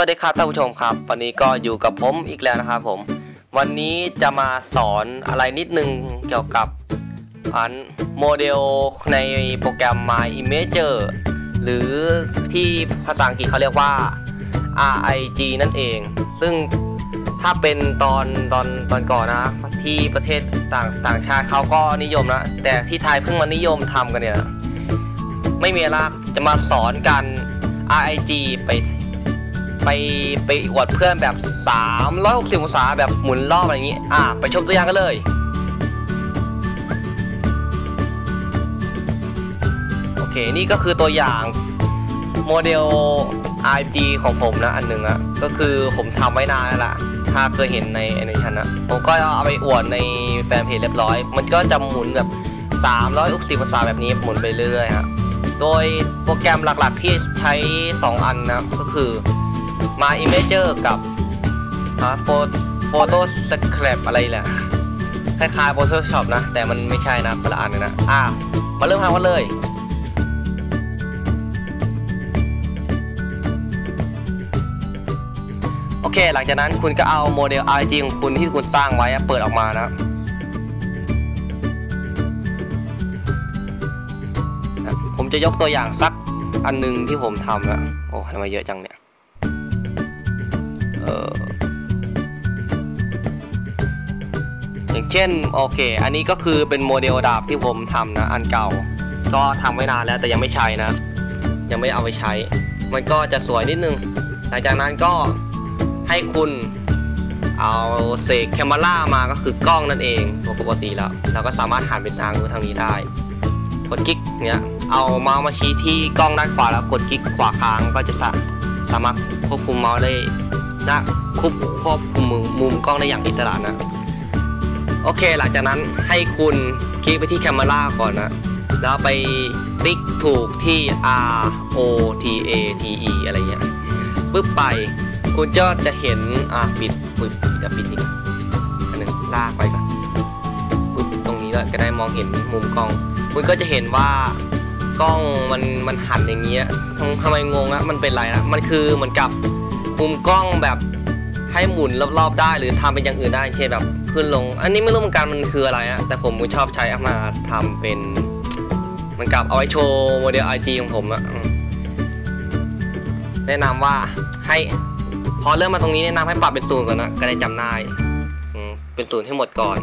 วัสดีครับท่านผู้ชมครับ วันนี้ก็อยู่กับผมอีกแล้วนะครับผม วันนี้จะมาสอนอะไรนิดนึงเกี่ยวกับอันโมเดลในโปรแกรม My Imager หรือที่ภาษาอังกฤษเขาเรียกว่า RIG นั่นเอง ซึ่งถ้าเป็นตอนตอนตอนก่อนนะ ที่ประเทศต่างต่างชาติเขาก็นิยมนะ แต่ที่ไทยเพิ่งมานิยมทำกันเนี่ย ไม่มีละจะมาสอนกัน RIG ไป ไปไปอวดเพื่อนแบบ 360องศาแบบหมุนรอบอะไรอย่างนี้ อะไปชมตัวอย่างกันเลยโอเคนี่ก็คือตัวอย่างโมเดล IG ของผมนะอันหนึ่งอะก็คือผมทำไว้นานแล้วล่ะถ้าเคยเห็นในแอนิเมชันนะผมก็เอาไปอวดในแฟนเพจเรียบร้อย มันก็จะหมุนแบบ360องศาแบบนี้หมุนไปเรื่อยฮะโดยโปรแกรมหลักๆที่ใช้ 2 อันนะก็คือ My Imager กับโฟโฟโต้สครับอะไรแหละคล้ายๆ Photoshop นะ แต่มันไม่ใช่นะคนละอันเลยนะ อะ มาเริ่มทำกันเลยโอเค หลังจากนั้นคุณก็เอาโมเดล RG ของคุณที่คุณสร้างไว้เปิดออกมานะ ผมจะยกตัวอย่างสักอันหนึงที่ผมทำนะ โอ้ทำไมเยอะจังเนี่ย อออย่างเช่นโอเค อันนี้ก็คือเป็นโมเดลดาบที่ผมทำนะอันเก่า ก็ทำไว้นานแล้วแต่ยังไม่ใช้นะ ยังไม่เอาไปใช้ มันก็จะสวยนิดนึง หลังจากนั้นก็ให้คุณเอาเสกแคมเมรามาก็คือกล้องนั่นเองปกติแล้วเราก็สามารถหันไปทางนู้นทางนี้ได้กดคลิกเนี้ยเอาเมาส์มาชี้ที่กล้องด้านขวาแล้วกดคลิกขวาค้างก็จะสามารถควบคุมเมาส์ได้ นะควบควบคุมมุมมุมกล้องได้อย่างอิสระนะ โอเคหลังจากนั้นให้คุณคลิกไปที่แคมเมราก่อนนะ แล้วไปติ๊กถูกที่ R O T A T E อะไรเงี้ยปึ๊บไปคุณก็จะเห็น อะปิดปึ๊บเดี๋ยวปิดอีกอันหนึ่งลากไปก่อนปึ๊บตรงนี้แล้วก็ได้มองเห็นมุมกล้อง คุณก็จะเห็นว่ากล้องมันมันหันอย่างเงี้ยทำทำไมงงอะมันเป็นไรนะมันคือเหมือนกับ มุมกล้องแบบให้หมุนรอบๆ ได้หรือทำเป็นอย่างอื่นได้เช่นแบบขึ้นลง อันนี้ไม่รู้เหมือนกันมันคืออะไรอะแต่ผมก็ชอบใช้เอามาทำเป็นเหมือนกับเอาไว้โชว์โมเดล IG ของผมอะแนะนำว่าให้พอเริ่มมาตรงนี้แนะนำให้ปรับเป็นศูนย์ก่อนนะก็ได้จำได้เป็นศูนย์ให้หมดก่อน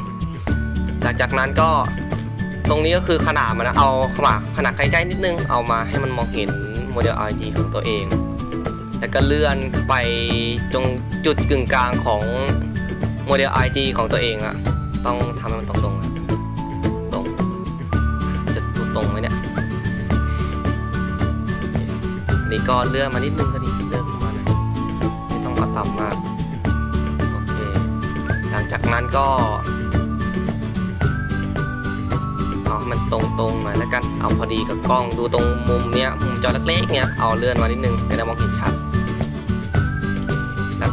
หลังจากนั้นก็ตรงนี้ก็คือขนาดมันนะเอาขนาดขนาดใกล้ๆนิดนึงเอามาให้มันมองเห็นโมเดล RG ของตัวเอง แล้วก็เลื่อนไปตรงจุดกึ่งกลางของโมเดล RG ของตัวเองอะต้องทำให้มันตรงๆอะตรงจะดูตรงไหมเนี่ยนนี้ก็เลื่อนมานิดนึงก็ดีเลื่อนขึ้นมาหน่อยไม่ต้องเอาต่ำมากโอเคหลังจากนั้นก็เอาให้มันตรงๆหน่อยแล้วกัน เอาพอดีกับกล้องดูตรงมุมเนี้ยมุมจอเล็กๆเนี้ยเอาเลื่อนมานิดนึงจะได้มองเห็นชัด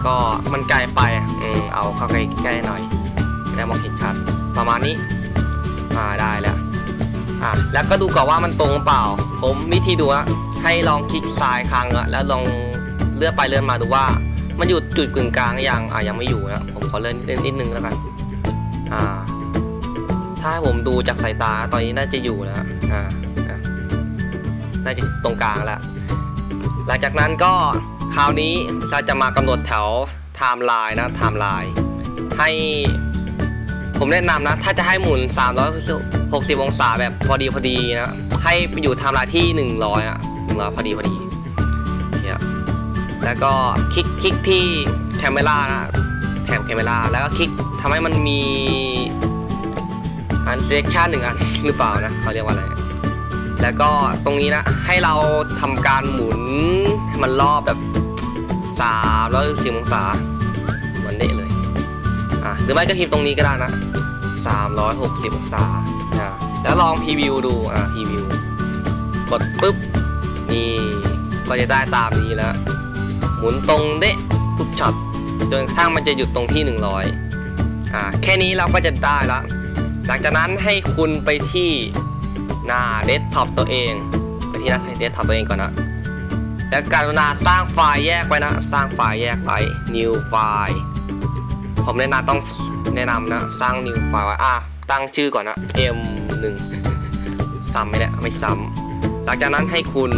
ก็มันไกลไปอืมเอาเข้าใกล้ๆหน่อยจะได้มองเห็นชัดประมาณนี้อ่าได้แล้วอะแล้วก็ดูก่อนว่ามันตรงเปล่า ผมวิธีดูอะให้ลองคลิกซ้ายค้างอะแล้วลองเลื่อนไปเลื่อนมาดูว่า มันอยู่จุดกึ่งกลางอยังอะยังไม่อยู่นะผมขอเลื่อนนิดนึงแล้วกันอ่า ถ้าผมดูจากสายตาตอนนี้น่าจะอยู่แล้วอ่าน่าจะตรงกลางแล้วหลังจากนั้นก็ คราวนี้เราจะมากำหนดแถวไทม์ไลน์นะไทม์ไลน์ให้ผมแนะนำนะ ถ้าจะให้หมุน 360 องศาแบบพอดีพอดีนะ ให้ไปอยู่ไทม์ไลน์ที่ 100อะ100พอดีพอดีเนี่ยแล้วก็คลิกคลิกที่แคมเมรานะแถบแคมเมราแล้วก็คลิกทำให้มันมีอันเซเลคชันหนึ่งอันหรือเปล่านะเขาเรียกว่าอะไรแล้วก็ตรงนี้นะ ให้เราทำการหมุนมันรอบแบบ สามร้อยสิบองศามือนเดะเลยอะหรือไม่ก็พิมพ์ตรงนี้ก็ได้นะสามร้อยหกสิบองศาอะแล้วลองพรีวิวดูอะพรีวิวกดปุ๊บนี่ก็จะได้ตามนี้แล้ว หมุนตรงเดะทุกช็อตจนกระทั่งมันจะหยุดตรงที่ 100อ่าแค่นี้เราก็จะได้แล้วหลังจากนั้นให้คุณไปที่หน้าเดสก์ท็อปตัวเอง ไปที่หน้าเดสก์ท็อปตัวเองก่อนนะ และการุณาสร้างไฟล์แยกไว้นะ สร้างไฟล์แยกไป new file ผมแนะนำต้องแนะนำนะ สร้าง new file ไว้อะตั้งชื่อก่อนนะ m1 ซ้ำไม่ได้ไม่ซ้ำหลังจากนั้นให้คุณ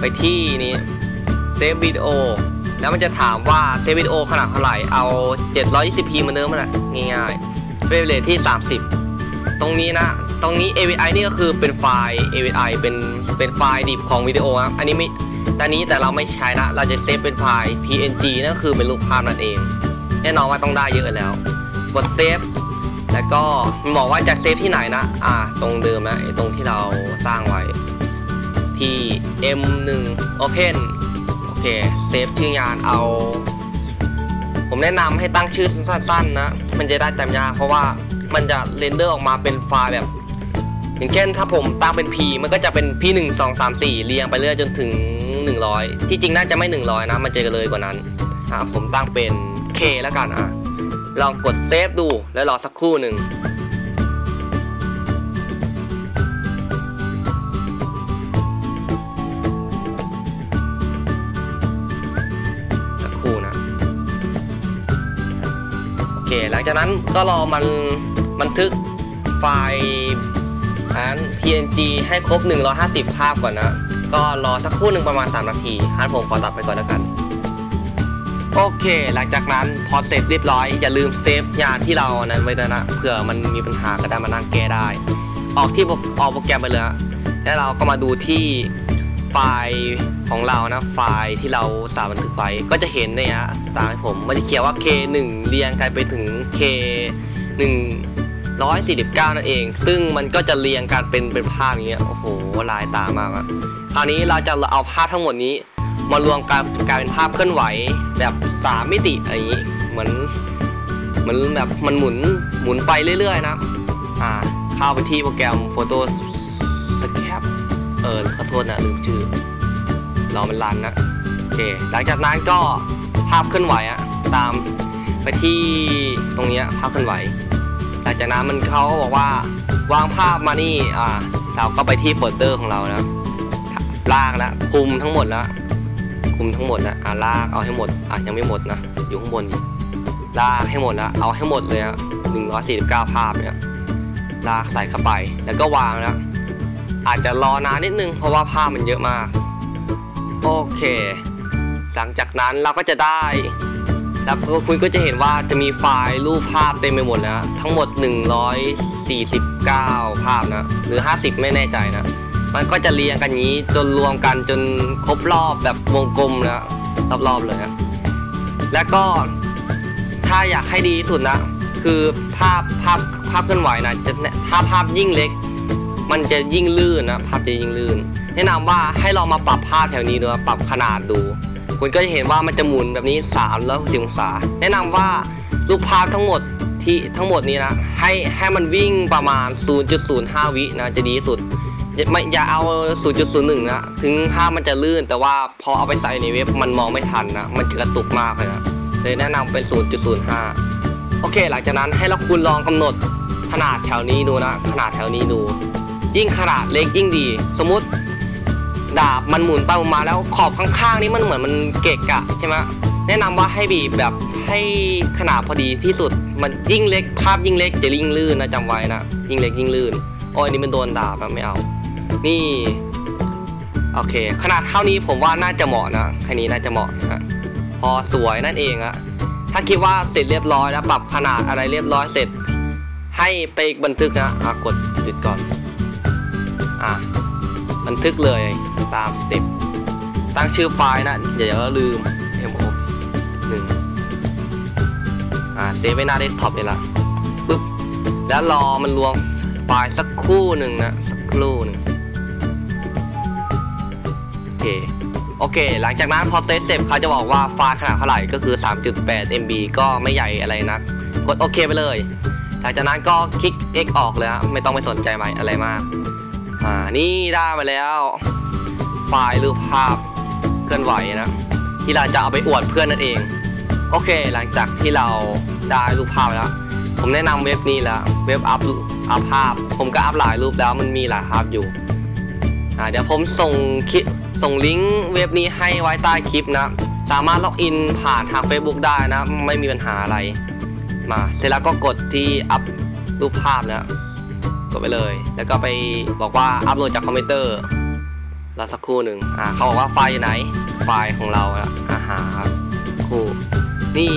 ไปที่นี้เซฟวิดีโอแล้วมันจะถามว่าเซฟวิดีโอขนาดเท่าไหร่ เอา 720p เหมือนเดิมมันแหละง่ายๆเฟรมเรทที่ 30 ตรงนี้นะ ตรงนี้ AVI นี่ก็คือเป็นไฟล์ AVI เป็นเป็นไฟล์ดิบของวิดีโอครับอันนี้ไม่ แต่นี้แต่เราไม่ใช้นะเราจะเซฟเป็นไฟล์ PNG นั่นคือเป็นรูปภาพนั่นเอง แน่นอนว่าต้องได้เยอะแล้ว กดเซฟแล้วก็มันบอกว่าจะเซฟที่ไหนนะอ่าตรงเดิมนะตรงที่เราสร้างไว้ที่ M1 Open โอเคเซฟชื่องานเอา ผมแนะนำให้ตั้งชื่อสั้นๆนะ มันจะได้จำยากเพราะว่ามันจะเรนเดอร์ออกมาเป็นไฟล์แบบ อย่างเช่นถ้าผมตั้งเป็น P มันก็จะเป็น P 1 2 3 4เรียงไปเรื่อยจนถึง 100 ที่จริงน่าจะไม่ 100 นะ มันจะเลยกว่านั้น อ่าผมตั้งเป็น K แล้วกันอะ ลองกดเซฟดูแล้วรอสักครู่หนึ่งสักครู่นะโอเคหลังจากนั้นก็รอมันบันทึกไฟล์อัน PNG ให้ครบ 150 ภาพก่อนนะ ก็รอสักครู่หนึ่งประมาณ 3 นาทีฮันผมขอตัดไปก่อนแล้วกัน โอเค หลังจากนั้นพอเสร็จเรียบร้อย อย่าลืมเซฟงานที่เรานั้นไว้ด้วยนะเผื่อมันมีปัญหาก็ได้มานั่งแก้ได้ ออกที่ออกโปรแกรมไปเลยนะแล้วเราก็มาดูที่ไฟล์ของเรานะไฟล์ที่เราสามารถบันทึกไว้ก็จะเห็นเนี่ยฮะตามผมมันจะเขียนว่า K1 เรียงกันไปถึง K1 149 นั่นเอง ซึ่งมันก็จะเรียงกันเป็นเป็นภาพอย่างเงี้ย โอ้โห ลายตามากอะคราวนี้เราจะเอาภาพทั้งหมดนี้ มารวมกันกลายเป็นภาพเคลื่อนไหวแบบสามมิติอะไรอย่างนี้เหมือนเหมือนแบบมันหมุนหมุนไปเรื่อยๆนะ อ่า เข้าไปที่โปรแกรม Photo Scap เออขอโทษนะลืมชื่อรอมันรันนะโอเค หลังจากนั้นก็ภาพเคลื่อนไหวอะตามไปที่ตรงเนี้ภาพเคลื่อนไหวหลัง จากนั้นมันเขาก็บอกว่าวางภาพมานี่อ่าเราก็ไปที่โฟลเดอร์ของเรานะลากแล้วคุมทั้งหมดแล้วคุมทั้งหมดแล้วอะลากเอาให้หมดอะยังไม่หมดนะอยู่ข้างบนอีกลากให้หมดแล้วเอาให้หมดเลยอะ149ภาพเนี่ยลากใส่เข้าไปแล้วก็วางแล้วอาจจะรอนานนิดนึงเพราะว่าภาพมันเยอะมาก โอเค หลังจากนั้นเราก็จะได้ แล้วก็คุณก็จะเห็นว่าจะมีไฟล์รูปภาพเต็มไปหมดนะทั้งหมด 149 ภาพนะ หรือ 50 ไม่แน่ใจนะ มันก็จะเรียงกันนี้จนรวมกันจนครบรอบแบบวงกลมนะรอบๆเลยนะแล้วก็ถ้าอยากให้ดีที่สุดนะ คือภาพภาพภาพเคลื่อนไหวนะจะถ้าภาพยิ่งเล็ก มันจะยิ่งลื่นนะภาพจะยิ่งลื่น แนะนำว่าให้เรามาปรับภาพแถวนี้ดูปรับขนาดดู คุณก็จะเห็นว่ามันจะหมุนแบบนี้3แล้ว10องศา แนะนำว่ารูปภาพทั้งหมดที่ทั้งหมดนี้นะให้ให้มันวิ่งประมาณ 0.05 วินะจะดีสุดไม่อย่าเอา 0.01 นะ ถึงภาพมันจะลื่น แต่ว่าพอเอาไปใส่ในเว็บมันมองไม่ทันนะ มันจะกระตุกมากเลยนะเลยแนะนำเป็น 0.05 โอเค หลังจากนั้นให้เราคุณลองกำหนดขนาดแถวนี้ดูนะ ขนาดแถวนี้ดู ยิ่งขนาดเล็กยิ่งดี สมมุติ ดาบมันหมุนไปหมุนมาแล้วขอบข้างๆนี่มันเหมือนมันเกะกะใช่ไหมแนะนำว่าให้บีบแบบให้ขนาดพอดีที่สุดมันยิ่งเล็กภาพยิ่งเล็กจะยิ่งลื่นนะจำไว้นะยิ่งเล็กยิ่งลื่นโอ้ยอันนี่มันโดนดาบนะไม่เอา นี่โอเค ขนาดเท่านี้ผมว่าน่าจะเหมาะนะแค่นี้น่าจะเหมาะนะพอสวยนั่นเองอะถ้าคิดว่าเสร็จเรียบร้อยแล้วปรับขนาดอะไรเรียบร้อยเสร็จ ให้ไปบันทึกนะอะกดหยุดก่อนอะบันทึกเลย ตามสเต็ปตั้งชื่อไฟล์นะอย่าอย่าลืม mo หนึ่งอ่าเซฟไว้หน้าเดสก์ท็อปนี่ละปึ๊บแล้วรอมันรวมไฟล์สักครู่หนึ่งนะสักครู่หนึ่งโอเคโอเค หลังจากนั้นพอเซตเสร็จเขาจะบอกว่าไฟล์ขนาดเท่าไหร่ก็คือ 3.8 MB ก็ไม่ใหญ่อะไรนะกดโอเคไปเลย หลังจากนั้นก็คลิก X ออกเลยฮะไม่ต้องไปสนใจใหม่อะไรมาก อ่า นี่ได้มาแล้ว ไฟล์รูปภาพเคลื่อนไหวนะ ที่เราจะเอาไปอวดเพื่อนนั่นเอง โอเค หลังจากที่เราได้รูปภาพแล้ว ผมแนะนำเว็บนี้แล้วเว็บอัพอัพภาพ ผมก็อัพหลายรูปแล้วมันมีหลายภาพอยู่เดี๋ยวผมส่งคลิปส่งลิงก์เว็บนี้ให้ไว้ใต้คลิปนะ สามารถล็อกอินผ่านทาง Facebook ได้นะ ไม่มีปัญหาอะไร มาเสร็จแล้วก็กดที่อัพรูปภาพนะกดไปเลย แล้วก็ไปบอกว่าอัพโหลดจากคอมพิวเตอร์ รอสักครู่หนึ่งอ่าเขาบอกว่าไฟล์อยู่ไหน ไฟล์ของเราอะอาหาครับครู่นี่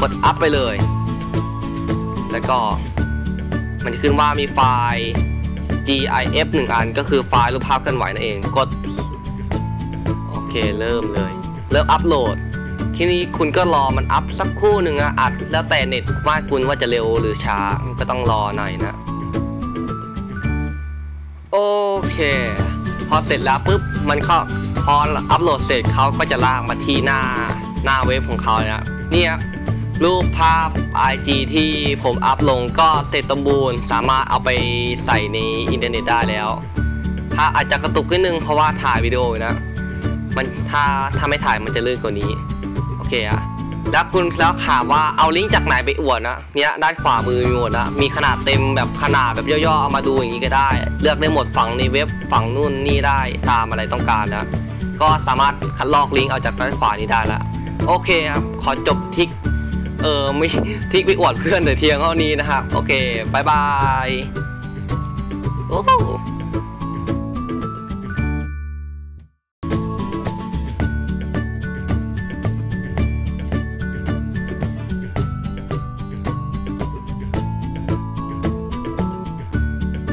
กดอัพไปเลย แล้วก็มันจะขึ้นว่ามีไฟล์ GIF หนึ่งอันก็คือไฟล์รูปภาพเคลื่อนไหวนั่นเอง กด โอเคเริ่มเลย เริ่มอัพโหลด ทีนี้คุณก็รอมันอัพสักครู่หนึ่งอะอัด แล้วแต่เน็ตมากคุณว่าจะเร็วหรือช้ามันก็ต้องรอหน่อยนะ โอเค พอเสร็จแล้วปุ๊บมันก็พออัพโหลดเสร็จเขาก็จะลากมาที่หน้าหน้าเว็บของเขานะเนี่ยรูปภาพ IG ที่ผมอัพลงก็เสร็จสมบูรณ์ สามารถเอาไปใส่ในอินเทอร์เน็ตได้แล้ว ถ้าอาจจะกระตุกนิดนึงเพราะว่าถ่ายวิดีโออยู่นะ มันถ้าถ้าไม่ถ่ายมันจะลื่นกว่านี้ โอเคอะ แล้วคุณแล้วถามว่าเอาลิงก์จากไหนไปอวดนะเนี่ยด้านขวามือมีหมดนะมีขนาดเต็มแบบขนาดแบบย่อๆเอามาดูอย่างนี้ก็ได้ เลือกได้หมดฝั่งในเว็บฝั่งนู่นนี่ได้ตามอะไรต้องการนะก็สามารถคัดลอกลิงก์เอาจากด้านขวานี้ได้ละโอเคครับขอจบทิกเออไม่ทิกไปอวดเพื่อนแต่เทียงเท่านี้นะครับโอเคบายบายโอ้